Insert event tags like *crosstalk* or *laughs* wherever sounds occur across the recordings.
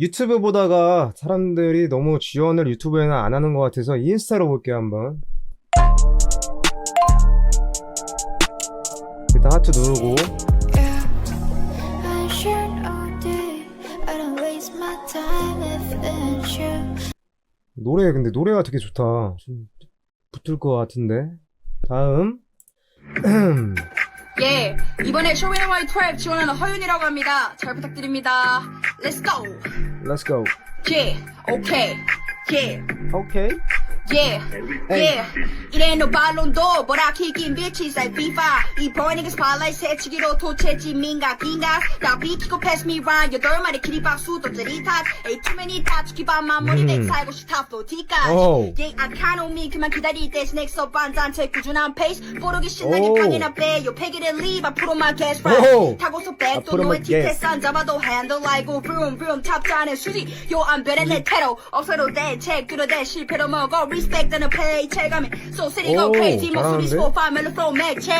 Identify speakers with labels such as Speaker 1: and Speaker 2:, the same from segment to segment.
Speaker 1: 유튜브 보다가 사람들이 너무 지원을 유튜브에는 안 하는 것 같아서 인스타로 볼게요 한번 일단 하트 누르고. 노래 근데 노래가 되게 좋다 좀 붙을 것 같은데 다음
Speaker 2: 예, 이번에 쇼윈어와이 12 지원하는 허윤이라고 합니다. 잘 부탁드립니다. Let's go.
Speaker 1: Let's go
Speaker 2: 예, 오케이. 예,
Speaker 1: 오케이
Speaker 2: 예, 예. 이래노 발론도 보라키긴 bitches like FIFA. 이 boy niggas spotlight 새치기로 도체 지 민각인가. 나 비키고 pass me round 여덟 마리 키리박수 또 짜릿한. 에이 too many 다치기 반 마무리 백 살고 싶다 flow
Speaker 1: 오.
Speaker 2: 티까지. 예, I count on me 그만 기다릴 때 스낵 업 반잔체 꾸준한 페이스. 뽀르기 신나게
Speaker 1: 오.
Speaker 2: 강이나 빼 요. 패기를 leave 앞으로만 get right.
Speaker 1: 오.
Speaker 2: 타고서 백도
Speaker 1: 앞으로만
Speaker 2: 너의
Speaker 1: get.
Speaker 2: 티켓 산 잡아도 핸들 라이고 vroom vroom 탑자는 수지 요 안변에 내 테러 없어도 대책 뚫어대 실패로 먹어 respect 하는 페이 체감이 so city go
Speaker 1: 오,
Speaker 2: crazy
Speaker 1: 잘하는데?
Speaker 2: 스포 파멜로 flow 맥체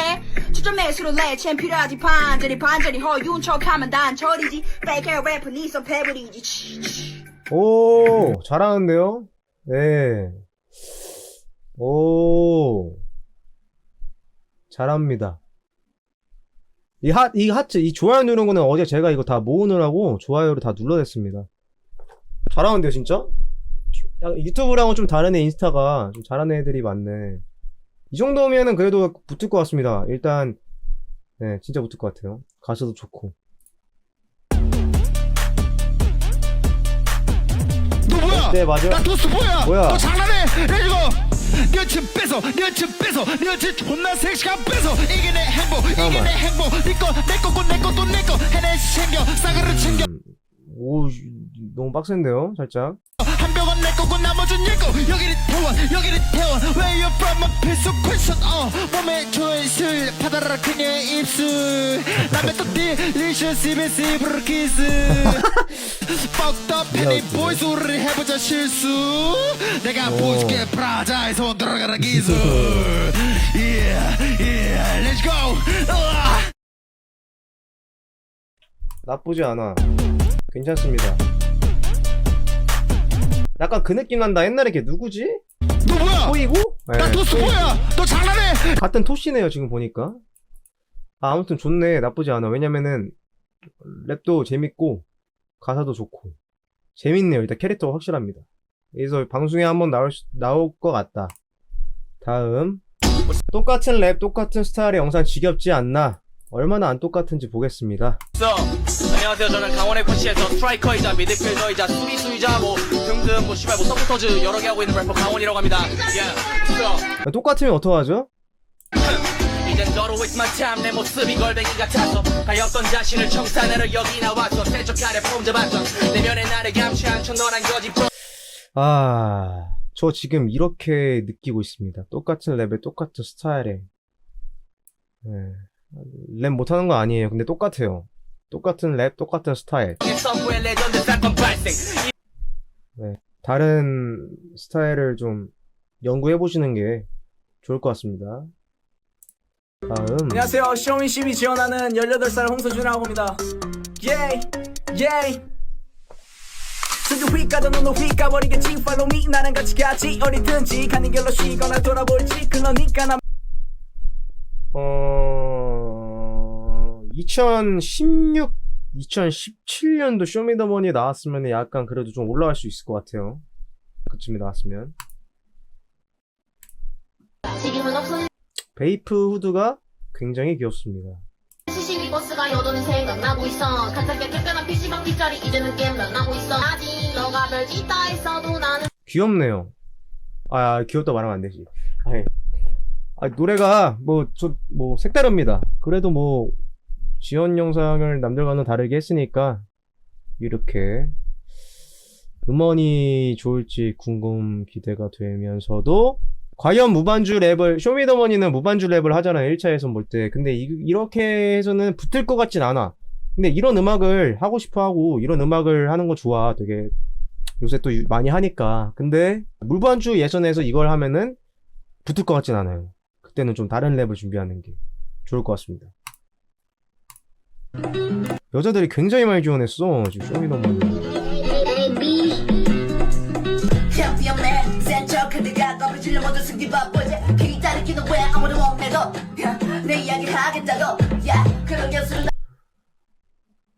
Speaker 2: 추점 매수로 내챔 필요하지 반전이 반전이 허윤 척하면 단철이지 fake air 래퍼 니서 패버리지 치, 치.
Speaker 1: 오 잘하는데요 네. 네오 잘합니다 이 하, 이 하트, 이 좋아요 누르는 거는 어제 제가 이거 다 모으느라고 좋아요를 다 눌러댔습니다. 잘하는데요, 진짜? 야, 유튜브랑은 좀 다르네, 인스타가. 좀 잘하는 애들이 많네. 이 정도면은 그래도 붙을 것 같습니다. 일단, 네, 진짜 붙을 것 같아요. 가사도 좋고.
Speaker 3: 너 뭐야?
Speaker 1: 네, 맞아.
Speaker 3: 나 도스 뭐야?
Speaker 1: 뭐야?
Speaker 3: 너 장난해? 이거 여친 뺏어, 여친 뺏어, 여친 존나 섹시한 뺏어. 이게 내 행복, 이게
Speaker 1: 잠깐만.
Speaker 3: 내 행복. 니꺼, 내 거고, 내 것도 내 거. 해내 챙겨, 싸그를 챙겨.
Speaker 1: 음, 오, 너무 빡센데요, 살짝.
Speaker 3: 한 병은 내 거고, 나머진 내 거. 여기는 태원, 여기는 태원. Where you from? a 필수 퀘션. 어, 몸의 초이슬 받아라 그녀의 입술. 남의 또 delicious CBC 브루키스. *laughs* Fucked up penny boys 우리 해보자 실수. 내가
Speaker 1: 오.
Speaker 3: 보여줄게 브라자에 손 들어가라 기술. *laughs* Yeah, yeah, let's go. 으아.
Speaker 1: 나쁘지 않아. 괜찮습니다. 약간 그 느낌 난다. 옛날에 걔 누구지?
Speaker 3: 너 뭐야?
Speaker 1: 토이고?
Speaker 3: 나
Speaker 1: 네,
Speaker 3: 도스
Speaker 1: 토이고.
Speaker 3: 뭐야? 너 장난해?
Speaker 1: 같은 토시네요, 지금 보니까. 아, 아무튼 좋네. 나쁘지 않아. 왜냐면은, 랩도 재밌고, 가사도 좋고. 재밌네요. 일단 캐릭터가 확실합니다. 그래서 방송에 한번 나올, 수- 나올 것 같다. 다음. 똑같은 랩, 똑같은 스타일의 영상 지겹지 않나? 얼마나 안 똑같은지 보겠습니다.
Speaker 4: 써. 안녕하세요. 저는 강원 FC에서 스트라이커이자 미드필더이자 수비수이자 뭐 등등 뭐 씨발 뭐 서포터즈 여러 개 하고 있는 래퍼 강원이라고 합니다. 예. 써.
Speaker 1: 똑같으면 어떡하죠? *laughs*
Speaker 4: 이젠 너로 with my time 내 모습이 걸뱅이 같아서 가엾던 자신을 청산하러 여기 나왔어 세척하려 폼 잡았던 내면의 나를 감시한 척 너란 거짓
Speaker 1: 아, 저 지금 이렇게 느끼고 있습니다. 똑같은 랩에 똑같은 스타일에. 네. 랩 못하는 거 아니에요. 근데 똑같아요. 똑같은 랩, 똑같은 스타일.
Speaker 4: 발생
Speaker 1: 다른 스타일을 좀 연구해 보시는 게 좋을 것 같습니다. 다음.
Speaker 5: 안녕하세요. 쇼윈 CB 지원하는 18살 홍서준이라고 합니다. 예이, 예이. 순주 휙 가던 눈을 휙 가버리겠지. Me. 나랑 같이 가지. 어디든지 가는 길로 쉬거나 돌아볼지. 그러니까 나
Speaker 1: 2016, 2017년도 쇼미더머니 나왔으면 약간 그래도 좀 올라갈 수 있을 것 같아요. 그쯤에 나왔으면. 베이프 후드가 굉장히 귀엽습니다.
Speaker 6: 버스가 여전히 생각나고 있어 가짜게 쫓겨난 PC방 뒷자리 이제는 게임 나고 있어 아직 너가 별짓 다 했어도 나는
Speaker 1: 귀엽네요. 아, 귀엽다 말하면 안 되지. 아니, 아, 노래가 뭐, 저, 뭐, 색다릅니다. 그래도 뭐, 지원 영상을 남들과는 다르게 했으니까, 이렇게, 음원이 좋을지 궁금 기대가 되면서도, 과연 무반주 랩을, 쇼미더머니는 무반주 랩을 하잖아요. 1차에서 볼 때. 근데 이, 이렇게 해서는 붙을 것 같진 않아. 근데 이런 음악을 하고 싶어 하고, 이런 음악을 하는 거 좋아. 되게 요새 또 유- 많이 하니까. 근데 물반주 예선에서 이걸 하면은 붙을 것 같진 않아요. 그때는 좀 다른 랩을 준비하는 게 좋을 것 같습니다. 여자들이 굉장히 많이 지원했어. 지금 쇼미더머니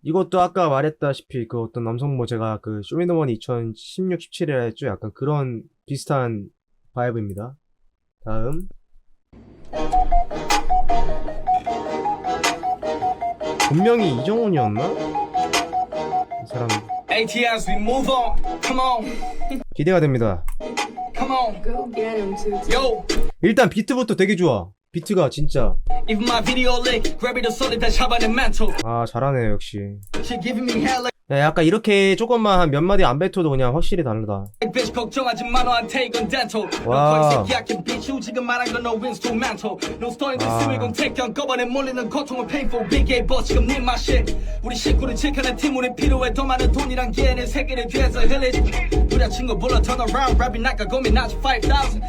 Speaker 1: 이것도 아까 말했다시피 그 어떤 남성 뭐 제가 그 쇼미더머니 2016, 17이라 했죠? 약간 그런 비슷한 바이브입니다. 다음. 분명히 이정훈이었나? 이 사람
Speaker 5: ATS we move on come on
Speaker 1: 기대가 됩니다.
Speaker 5: come on yo
Speaker 1: 일단 비트부터 되게 좋아. 비트가 진짜
Speaker 5: Even my video link grab it solid 다시 잡아낸 mental
Speaker 1: 아 잘하네 역시.
Speaker 5: She giving me hell
Speaker 1: 야, 약간 이렇게 조금만 한 몇 마디 안 뱉어도 그냥 확실히 다르다.
Speaker 5: bitch 걱정하지 마 너한테 이건 dental
Speaker 1: 와.
Speaker 5: 너거의 새끼야 can beat you 지금 말한 건 no instrumental. No story
Speaker 1: 아.
Speaker 5: 됐으면 이건 택견 꺼번에 몰리는 고통은 painful. Big A boss 지금 네 맛이. 우리 식구를 지켜낸 팀 우리 필요해. 더 많은 돈이란 기회는 세계를 뒤에서 흘리지. 우리 친구 불러 turn around. 랩이 나가 고민하지 5000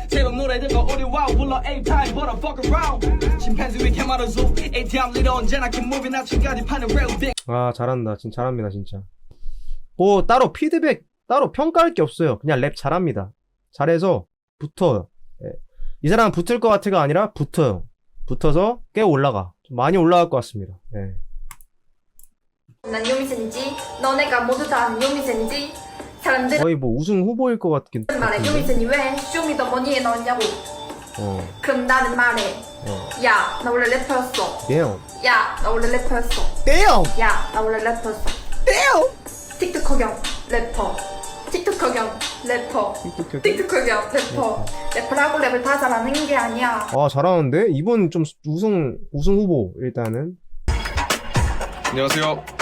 Speaker 5: 새로운 노래 듣고 우리 wow 불러 A time but I fuck around. 침팬지 위에 캐마를 줘 ATM 리더 언제나 keep moving 아침까지 파는 real big
Speaker 1: 아 잘한다. 진짜 잘합니다 진짜. 뭐 따로 피드백 따로 평가할 게 없어요. 그냥 랩 잘합니다. 잘해서 붙어요. 예. 이 사람은 붙을 것 같아가 아니라 붙어요. 붙어서 꽤 올라가. 좀 많이 올라갈 것 같습니다. 예.
Speaker 7: 난 요미센이지 너네가 모두 다 아는 요미센이지 사람들은
Speaker 1: 거의 뭐 우승 후보일 것 같긴
Speaker 7: 말해. 요미센이 왜 쇼미더머니에 넣었냐고
Speaker 1: 어.
Speaker 7: 그럼 나는 말해
Speaker 1: 어.
Speaker 7: 야 나 원래 래퍼였어
Speaker 1: 떼요.
Speaker 7: 야나 원래 래퍼였어
Speaker 1: 떼요.
Speaker 7: 야나 원래 래퍼였어
Speaker 1: 떼요.
Speaker 7: 틱톡커경 래퍼 틱톡커경 래퍼 틱톡커경 래퍼 래퍼라고 랩을 다 잘하는 게 아니야
Speaker 1: 아 잘하는데 이분 좀 우승 우승 후보 일단은.
Speaker 8: 안녕하세요.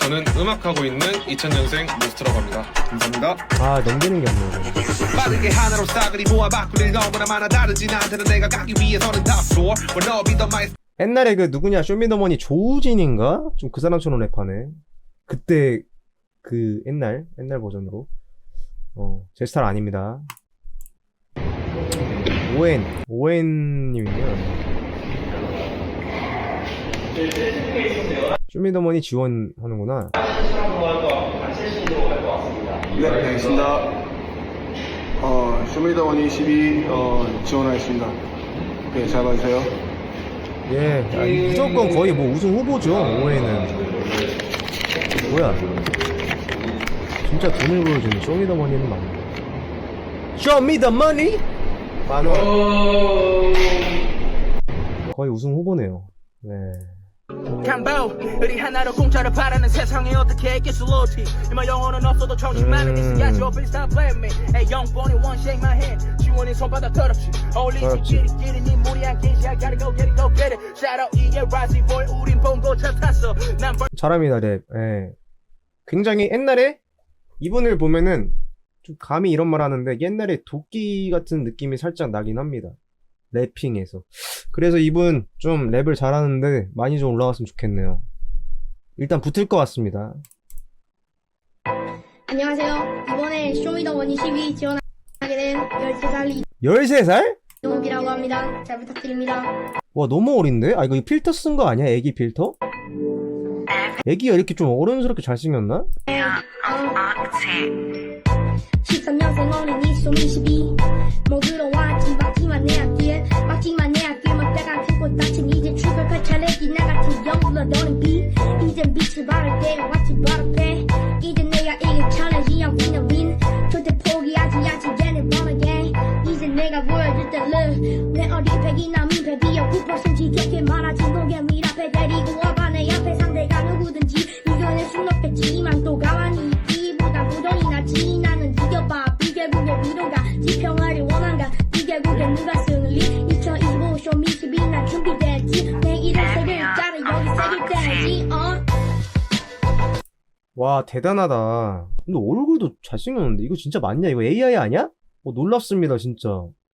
Speaker 8: 저는 음악하고 있는 2000년생 모스트라고 합니다. 감사합니다.
Speaker 1: 아 넘기는 게 없네.
Speaker 3: 빠르게 하나로 싸그리 모아 바꿀 일 너무나 많아 다르지 나한테는 내가 가기 위해서는 top floor When I'll be the my
Speaker 1: 옛날에 그 누구냐 쇼미더머니 조우진인가 좀 그 사람처럼 랩하네. 그때 그 옛날 옛날 버전으로 어제 스타일 아닙니다. 오엔 오엔님이요. 쇼미더머니 지원하는구나.
Speaker 9: 네, 알겠습니다. 어, 쇼미더머니 12 어, 지원하겠습니다. 네, 잘 봐주세요.
Speaker 1: 예, 야, 이 무조건 거의 뭐 우승 후보죠. 오엔은 뭐야? 진짜 돈을 보여주는 쇼미더머니는 맞네. 쇼미더머니 만원. 거의 우승 후보네요. 네.
Speaker 4: 캄보 우리 하나로 공짜를 바라는 세상에 어떻게 있겠어 로티 이마 영혼은 없어도 정신만은
Speaker 1: 음.
Speaker 4: 있어야지 oh please stop playing me Hey young bunny one shake my hand 지원이 손바닥 더럽지
Speaker 1: 어울리지.
Speaker 4: 끼리끼리 네 무리한 게시 I gotta go get it go get it Shout out 이게 라지 boy 우린 봉고차 탔어 난
Speaker 1: 잘합니다, 랩. 예. 굉장히 옛날에 이분을 보면은 좀 감히 이런 말 하는데 옛날에 도끼 같은 느낌이 살짝 나긴 합니다. 래핑에서. 그래서 이분 좀 랩을 잘하는데 많이 좀 올라갔으면 좋겠네요. 일단 붙을 것 같습니다.
Speaker 7: 안녕하세요 이번에 쇼미더머니 12 지원하게 된 13살
Speaker 1: 13살?
Speaker 7: 이동욱이라고 합니다 잘 부탁드립니다
Speaker 1: 와, 너무 어린데? 아, 이거 필터 쓴 거 아니야? 애기 필터? 애기가 이렇게 좀 어른스럽게 잘생겼나?
Speaker 7: 13년생 어린이 쇼미 12 모두로 왔지 막지만 내 앞길 막지만 내 앞길 막다가 피고 다친 이제 출발할 차례기 나 같은 영불러도는 비 이젠 빛을 발할 때 왔지 바로 앞에 이제 내가 이길 차례지 영빈의 윈 절대 포기하지 않지 얘는 run again 이제 내가 보여줄 때내 어리배기나 민폐비어 9% 지겹게 말하지 노개미
Speaker 1: 대단하다. 근데 얼굴도 잘생겼는데 이거 진짜 맞냐? 이거 AI 아니야? 어, 놀랍습니다, 진짜.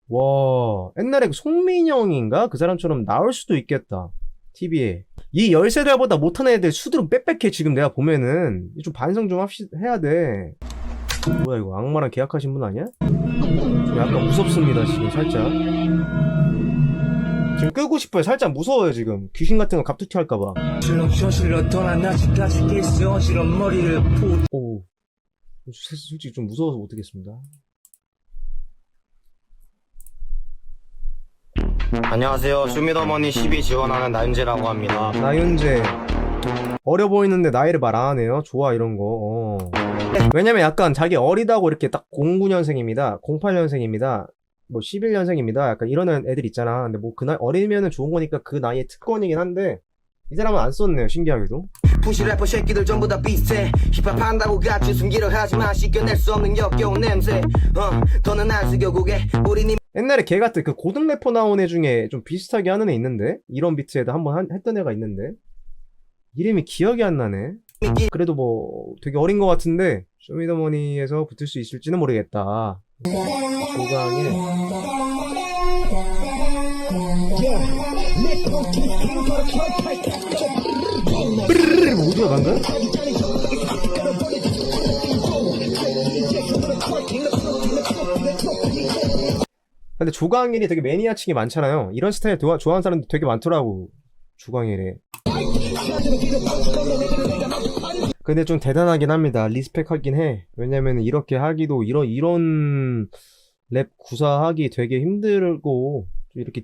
Speaker 1: 와, 옛날에 그 송민영인가? 그 사람처럼 나올 수도 있겠다. TV에. 이 13살보다 못하는 애들 수두룩 빽빽해, 지금 내가 보면은. 좀 반성 좀 합시, 해야 돼. 뭐야, 이거 악마랑 계약하신 분 아니야? 좀 약간 무섭습니다, 지금 살짝. 지금 끄고 싶어요. 살짝 무서워요, 지금. 귀신 같은 거 갑툭튀 할까봐.
Speaker 5: 떠난 머리를 푸
Speaker 1: 오. 솔직히 좀 무서워서 못하겠습니다.
Speaker 10: 안녕하세요. 쇼미더머니 12 지원하는 나윤재라고 합니다.
Speaker 1: 나윤재 어려 보이는데 나이를 말 안 하네요. 좋아 이런 거. 어. 왜냐면 약간 자기 어리다고 이렇게 딱 09년생입니다. 08년생입니다. 뭐 11년생입니다. 약간 이러는 애들 있잖아. 근데 뭐 그 나이 어리면은 좋은 거니까 그 나이에 특권이긴 한데 이 사람은 안 썼네요. 신기하게도.
Speaker 4: 푸시 래퍼 새끼들 전부 다 비슷해 힙합 한다고 같이 숨기려 하지만 씻겨낼 수 없는 역겨운 냄새 어 더는 안 숙여 고개 우린 이미
Speaker 1: 옛날에 걔 같은 그 고등 래퍼 나온 애 중에 좀 비슷하게 하는 애 있는데 이런 비트에도 한번 한- 했던 애가 있는데 이름이 기억이 안 나네. 그래도 뭐 되게 어린 것 같은데 쇼미더머니에서 붙을 수 있을지는 모르겠다. 조강일 브르르르 어디야 방금? 근데 조광일이 되게 매니아층이 많잖아요. 이런 스타일 좋아, 좋아하는 사람들 되게 많더라고. 조광일에. 근데 좀 대단하긴 합니다. 리스펙 하긴 해. 왜냐면 이렇게 하기도 이런 이런 랩 구사하기 되게 힘들고 좀 이렇게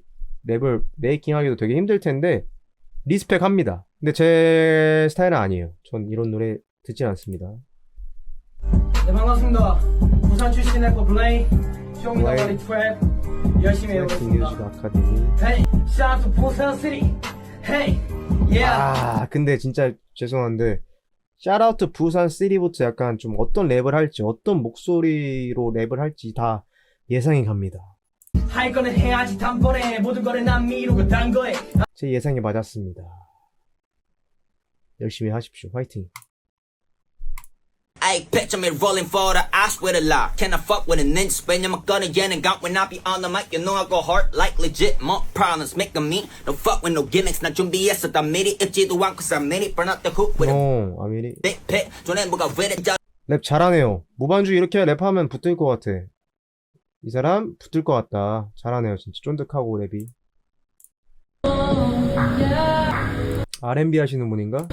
Speaker 1: 랩을 메이킹 하기도 되게 힘들 텐데 리스펙 합니다. 근데 제 스타일은 아니에요. 전 이런 노래 듣진 않습니다.
Speaker 5: 네 반갑습니다 부산 출신 래퍼 블레이 쇼미더 머니
Speaker 1: 블레이.
Speaker 5: 트랩 열심히 해보겠습니다. Hey, shout out to 부산 city Hey, yeah
Speaker 1: 아, 근데 진짜 죄송한데 샤라우트 부산 시리부터 약간 좀 어떤 랩을 할지 어떤 목소리로 랩을 할지 다 예상이 갑니다.
Speaker 5: 할 거는 해야지 단번에 모든 거를 난 미루고 단 거에
Speaker 1: 제 예상이 맞았습니다. 열심히 하십시오. 화이팅.
Speaker 4: Picture me rolling for the ass with a lot. Can I fuck with an inch? 왜냐면 꺼내 얘는 got when I be on the mic. You know I go hard like legit. More problems making me. Don't fuck with no gimmicks. 나 준비했어 다 미리 읽지도 않고 쌈 미리 burn up the hoop with a
Speaker 1: 어, 아미리.
Speaker 4: big pit. 전에 뭐가 with it.
Speaker 1: 랩 잘하네요. 무반주 이렇게 랩하면 붙을 것 같아. 이 사람 붙을 것 같다. 잘하네요. 진짜 쫀득하고 랩이. R&B 하시는 분인가?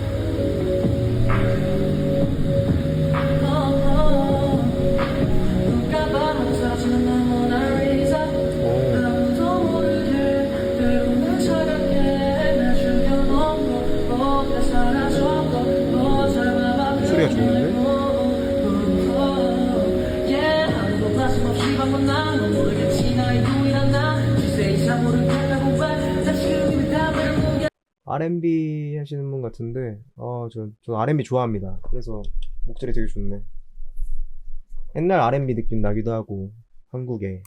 Speaker 1: R&B 하시는 분 같은데, 어, 저, 저 R&B 좋아합니다. 그래서 목소리 되게 좋네. 옛날 R&B 느낌 나기도 하고, 한국에.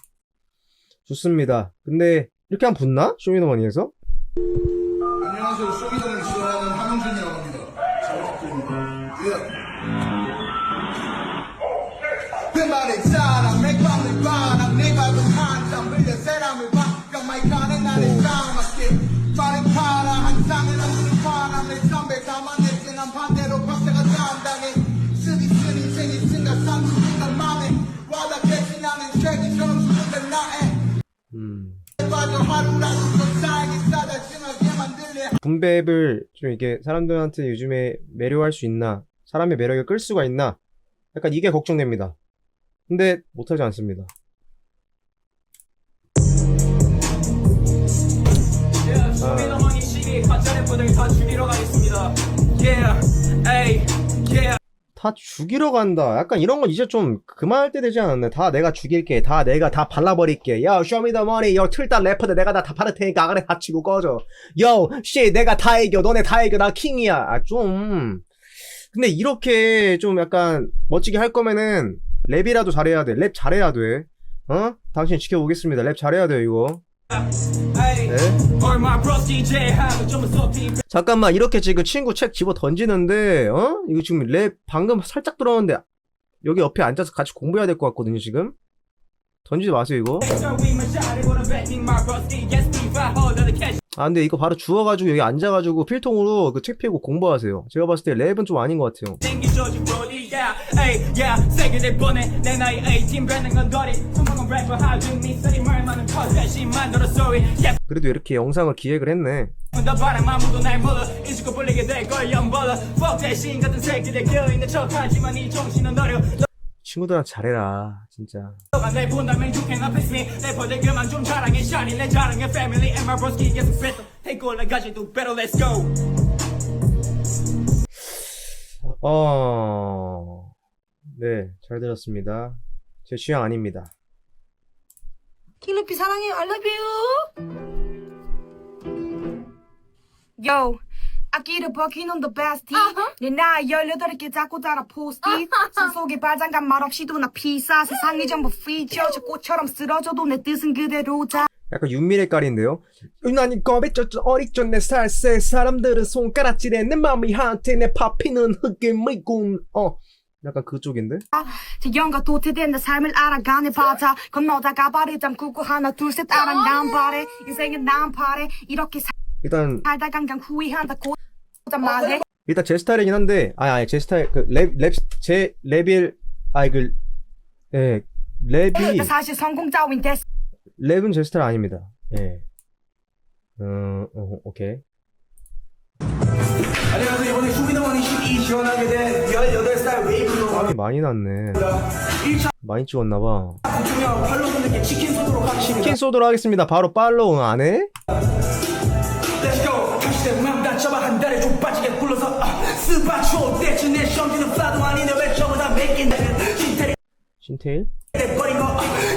Speaker 1: 좋습니다. 근데, 이렇게 하면 붙나? 쇼미더머니에서?
Speaker 9: 안녕하세요. 쇼미더머니 내 담배 담아냈지 난 반대로 박자가 담당해 쓰니 쓰니 생이 쓴가 상승한 맘에 와닿겠지 나는 쉐기처럼 수분된 나에
Speaker 1: 음. 분배앱을 좀 이게 사람들한테 요즘에 매료할 수 있나? 사람의 매력을 끌 수가 있나? 약간 이게 걱정됩니다. 근데 못하지 않습니다.
Speaker 5: 시기 래퍼들 다 죽이러 가겠습니다 Yeah, ay, yeah
Speaker 1: 다 죽이러 간다. 약간 이런 건 이제 좀 그만할 때 되지 않았나? 다 내가 죽일게. 다 내가 다 발라버릴게. 야, 쇼미더머니, 여 틀단 래퍼들 내가 다, 다 바를 테니까 아가리 다치고 꺼져. 여, 씨, 내가 다 이겨. 너네 다 이겨. 나 킹이야. 아, 좀. 근데 이렇게 좀 약간 멋지게 할 거면은 랩이라도 잘해야 돼. 랩 잘해야 돼. 어? 당신 지켜보겠습니다. 랩 잘해야 돼요, 이거. 네. 잠깐만 이렇게 지금 친구 책 집어 던지는데 어? 이거 지금 랩 방금 살짝 들었는데 여기 옆에 앉아서 같이 공부해야 될 것 같거든요 지금. 던지지 마세요 이거. 아 근데 이거 바로 주워가지고 여기 앉아가지고 필통으로 그책 펴고 공부하세요. 제가 봤을 때 랩은 좀 아닌 것 같아요
Speaker 5: 야 세게 될 뻔해. 내 나이 18 뱉는 건 거리. 투명한 래퍼 하중미 소리 말 많은 컷다시 만들어 소리 야
Speaker 1: 그래도 이렇게 영상을 기획을 했네.
Speaker 5: 나 바람 아무도 날 몰라. 인식고 불리게 될걸 연벌러 Fuck that 신 같은 새끼들 껴있는 척하지만 이 정신은 어려.
Speaker 1: 친구들한테 잘해라 진짜.
Speaker 5: 내 본다면 you can appease me. 내 버들 그만 좀 자랑해. Shiny 내 자랑해. Family and my broski 계속 뱉어. Take all I got you do better let's go.
Speaker 1: 어... 네, 잘 들었습니다. 제 취향 아닙니다.
Speaker 11: 킬루피 사랑해 I love you. Yo 아끼를 버기는 the bestie. 내 나이 18개 자꾸 달아 포스티 산속에 발장감 말없이도 나 피사. 세상이 전부 피처 저 꽃처럼 쓰러져도 내 뜻은 그대로다
Speaker 1: 약간 윤미래 깔인데요. 유난히 겁에 젖어 어리죠 내 살새 사람들은 손가락질해 내 맘이 한테 내 파피는 흙에 미군 어 약간 그쪽인데?
Speaker 11: 태연과 도태된 내 삶을 알아가네 바다 건너다가 발을 담그고 하나 둘 셋 알아 난 바래 인생은 난 바래 이렇게
Speaker 1: 일단
Speaker 11: 살다 강강 후회한다고 말해
Speaker 1: 일단 제 스타일이긴 한데 아니 아니 제 스타일 그랩랩제 랩일 아니 그 예, 랩이
Speaker 11: 나 사실 성공 따윈 됐어
Speaker 1: 랩은 제 스타일 아닙니다. 예. 어, 어 오케이.
Speaker 5: 안녕하세요 이번에 휴미더머니 12 지원하게 된 18살 웨이브로
Speaker 1: 땀이 많이 났네. 많이 찍었나봐.
Speaker 5: 중요한 팔로 분들께 치킨 쏘도록 하겠습니다
Speaker 1: 치킨 쏘도록 하겠습니다. 바로 팔로우 안 해?
Speaker 5: Let's go 다시 내맘 다쳐봐 한 달에 좀 빠지게 굴러서 아, 내왜 전부 다 맥긴
Speaker 1: 신테일?
Speaker 5: 버리고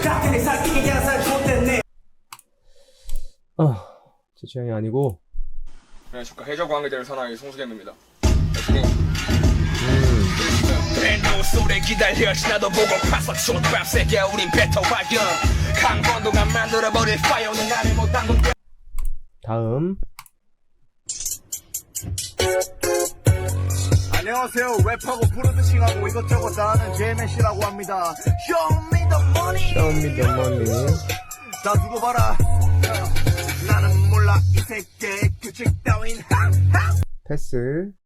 Speaker 5: 같은 내 살피게 양살 줬댔네
Speaker 1: 어, 제 취향이 아니고
Speaker 8: 안녕하십니까 해적 관계자를 사나이.
Speaker 12: 밴드 소리 기다려 지나도 보고 파서 촌밥 새끼야 우린 뱉어와요 강건도가 만들어버릴 파이어는 나를 못한 건
Speaker 1: 다음.
Speaker 13: 안녕하세요. 랩하고 프로듀싱하고 이것저것 다 하는 JMC라고 합니다. Show me the money. 다 두고 봐라 몰라 이 새끼 규칙 따윈
Speaker 1: 패스